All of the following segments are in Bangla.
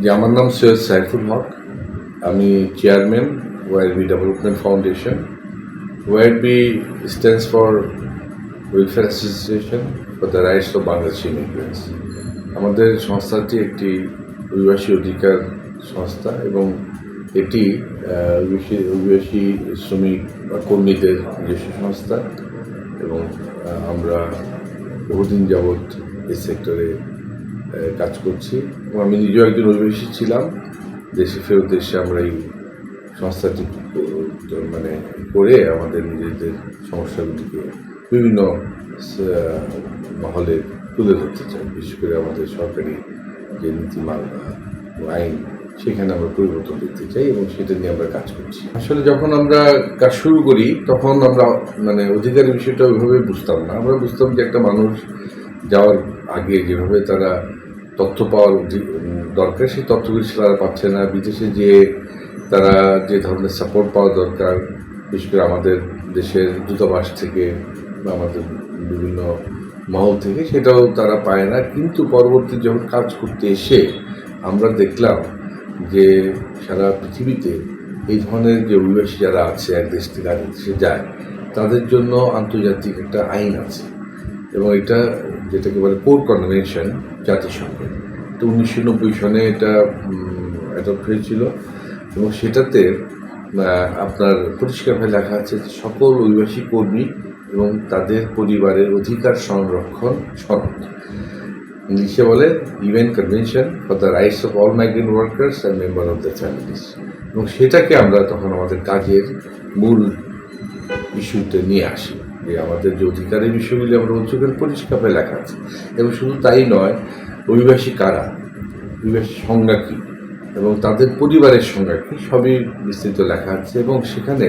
যে আমার নাম সৈয়দ সাইফুল হক। আমি chairman YB development foundation. YB stands for welfare association for the rights of Bangladeshi immigrants আমাদের সংস্থাটি একটি অভিবাসী অধিকার সংস্থা এবং এটি অভিবাসী অভিবাসী শ্রমিক বা কর্মীদের নিজস্ব সংস্থা এবং আমরা বহুদিন যাবৎ এই সেক্টরে কাজ করছি। এবং আমি নিজেও একজন অভিবাসী ছিলাম। দেশে ফেরত এসে আমরা এই সংস্থাটি মানে করে আমাদের নিজেদের সমস্যাগুলিকে বিভিন্ন মহলে তুলে ধরতে চাই। বিশেষ করে আমাদের সরকারি যে নীতিমালা আইন, সেখানে আমরা পরিবর্তন দেখতে চাই এবং সেটা নিয়ে আমরা কাজ করছি। আসলে যখন আমরা কাজ শুরু করি, তখন আমরা মানে অধিকারের বিষয়টা ওইভাবে বুঝতাম না। আমরা বুঝতাম যে একটা মানুষ যাওয়ার আগে যেভাবে তারা তথ্য পাওয়ার দরকার, সেই তথ্যগুলি তারা পাচ্ছে না। বিদেশে যে তারা যে ধরনের সাপোর্ট পাওয়া দরকার, বিশেষ করে আমাদের দেশের দূতাবাস থেকে বা আমাদের বিভিন্ন মহল থেকে, সেটাও তারা পায় না। কিন্তু পরবর্তী যখন কাজ করতে এসে আমরা দেখলাম যে সারা পৃথিবীতে এই ধরনের যে অভিবাসী যারা আছে, এক দেশ থেকে আরেক দেশে যায়, তাদের জন্য আন্তর্জাতিক একটা আইন আছে। এবং এটা যেটাকে বলে কোর কনভেনশন জাতিসংঘ। তো উনিশশো নব্বই সনে এটা অ্যাডপ্ট হয়েছিল এবং সেটাতে আপনার পরিষ্কারভাবে লেখা আছে সকল অভিবাসী কর্মী এবং তাদের পরিবারের অধিকার সংরক্ষণ সনদ। ইংলিশে বলে UN convention for the rights of all migrant workers and member of the families এবং সেটাকে আমরা তখন আমাদের কাজের মূল ইস্যুতে নিয়ে আসি। যে আমাদের যে অধিকারের বিষয়গুলি আমরা ওখানে পরিষ্কারভাবে লেখা আছে। এবং শুধু তাই নয়, অভিবাসী কারা? অভিবাসী সংজ্ঞা কী? এবং তাদের পরিবারের সংজ্ঞা কী? সবই বিস্তৃত লেখা আছে এবং সেখানে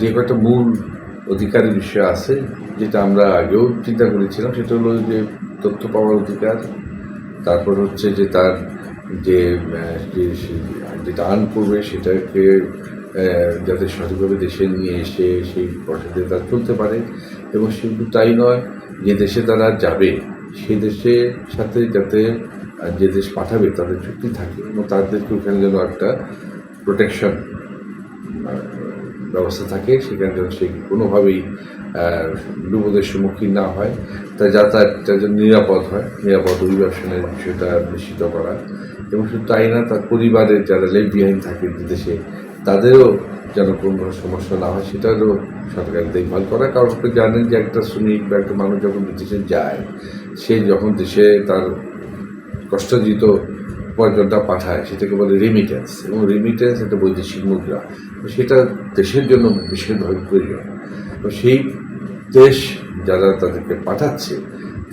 যে কয়েকটা মূল অধিকারের বিষয় আছে, যেটা আমরা আগেও চিন্তা করেছিলাম, সেটা হলো যে তথ্য পাওয়ার অধিকার, তারপর হচ্ছে যে তার যে যেটা আর্ন করবে সেটাকে যাতে সঠিকভাবে দেশে নিয়ে এসে সেই পয়সাতে তারা চলতে পারে। এবং শুধু তাই নয়, যে দেশে তারা যাবে, সেই দেশের সাথে যাতে যে দেশ পাঠাবে, তাদের চুক্তি থাকে এবং তাদেরকে ওখানে যেন একটা প্রোটেকশন ব্যবস্থা থাকে। সেখানে যেন সে কোনোভাবেই বিপদের সম্মুখীন না হয়। তা যাতায়াতটা যেন নিরাপদ হয়, নিরাপদ অভিবাসনের বিষয়টা নিশ্চিত করা। এবং শুধু তাই না, তার পরিবারের যারা লেফ বিহাইন্ড থাকে বিদেশে তাদেরও যেন কোনো সমস্যা না হয়, সেটারও সরকার দেখভাল করা। কারণ আপনি জানেন যে একটা শ্রমিক বা একটা মানুষ যখন বিদেশে যায়, সে যখন দেশে তার কষ্টজিত উপার্জনটা পাঠায়, সেটাকে বলে রেমিটেন্স এবং রেমিটেন্স একটা বৈদেশিক মুদ্রা। সেটা দেশের জন্য বিশেষভাবে প্রয়োজন তো সেই দেশ যারা তাদেরকে পাঠাচ্ছে,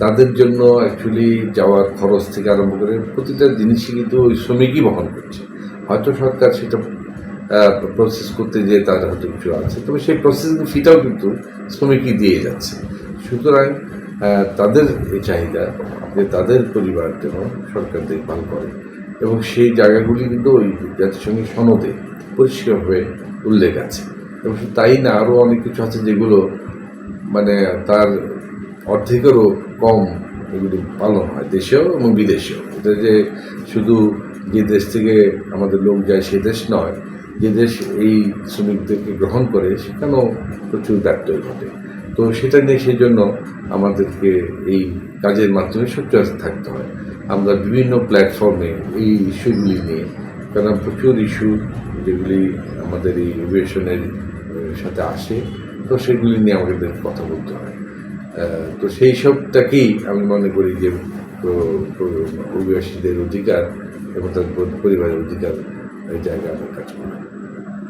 তাদের জন্য অ্যাকচুয়ালি যাওয়ার খরচ থেকে আরম্ভ করে প্রতিটা জিনিসই কিন্তু ওই শ্রমিকই বহন করছে। হয়তো সরকার সেটা প্রসেস করতে যেয়ে তার হয়তো কিছু আছে। তবে সেই প্রসেসিং ফিটাও কিন্তু শ্রমিকই দিয়ে যাচ্ছে। সুতরাং তাদের চাহিদা যে তাদের পরিবার যেন সরকার দেখভাল করে এবং সেই জায়গাগুলি কিন্তু ওই জাতিসংঘের সনদে পরিষ্কারভাবে উল্লেখ আছে। এবং তাই না, আরও অনেক কিছু আছে যেগুলো মানে তার অর্ধেকেরও কম এগুলি পালন হয় দেশেও এবং বিদেশেও। এটা যে শুধু যে দেশ থেকে আমাদের লোক যায় সে দেশ নয় যে দেশ এই শ্রমিকদেরকে গ্রহণ করে, সেখানেও প্রচুর ব্যত্যয় ঘটে। তো সেটা নিয়ে সেই জন্য আমাদেরকে এই কাজের মাধ্যমে সচেতন থাকতে হয়। আমরা বিভিন্ন প্ল্যাটফর্মে এই ইস্যুগুলি নিয়ে, কারণ প্রচুর ইস্যু যেগুলি আমাদের এই ইভেশনের সাথে আসে, তো সেগুলি নিয়ে আমাদের কথা বলতে হয়। তো সেই সবটাকেই আমি মনে করি যে অভিবাসীদের অধিকার এবং তাদের পরিবারের অধিকার এই জায়গায় কাছে মনে করি